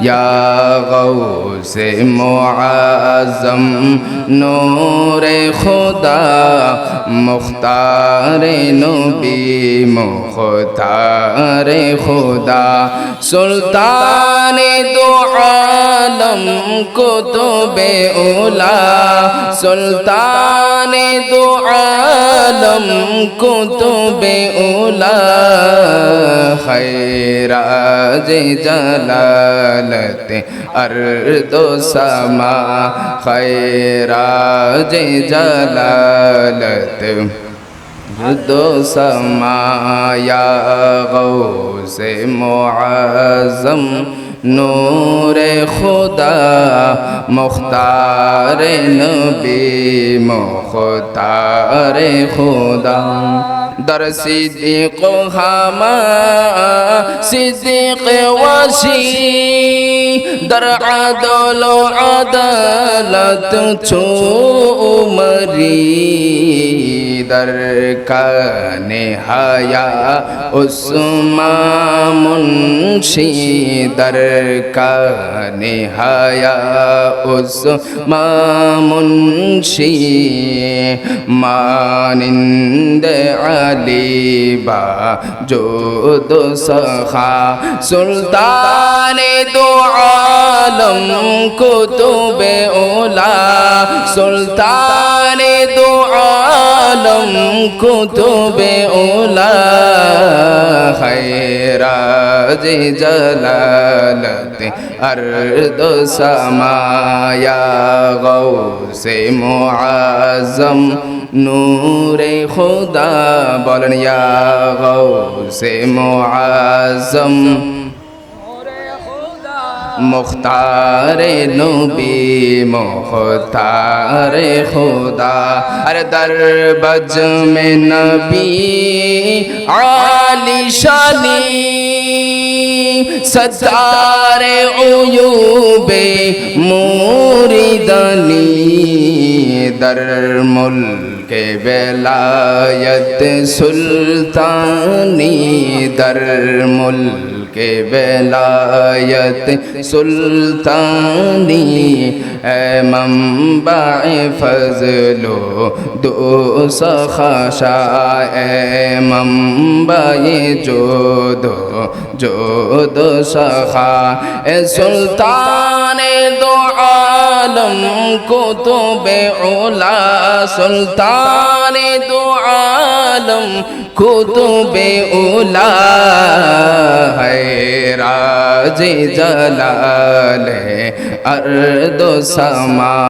یا غوث معظم نور خود खुदा मुख्तार नबी मुख्तार खुदा सुल्तान दो आलम कुतुबे उला सुल्तान दो आलम कुतुबे उला खैराज जलालत अर्द समा खैराज जलालत دلالت جد سما سمایا غوث معظم نور হুদা মুখতার নবী মুখতার হুদা در صدیق ہما صدیق وسی در عدل و عدالت چھو عمری در کان حیا عثما منشی در کان حیا عثما منشی مانند علی با جود سخا سلطان دو عالم کتب اولا سلطان دو عالم আলম কুতুবে ওলা খৈরাজ জলালতে অর্দ সমায়া গৌসে মুআজম নূরে খুদা বলেন, ইয়া গৌসে মুআজম মুখতার নবী, মুখতার খোদা। আর দরবজ মে নবী, আলি শানি সত্তার উয়ুবে মুরিদানি দর মুলকে বেলায়ত সুলতানি দর মুলকে বেলায়ত সুলতানি এ মম্বায় ফজলো দো সখাশা এ जो জোদো সখা এ সুলতানে দো আলম কুতুবে উলা সুলতানে দো আলম কুতুবে উলা है राज जलाल अर्द समा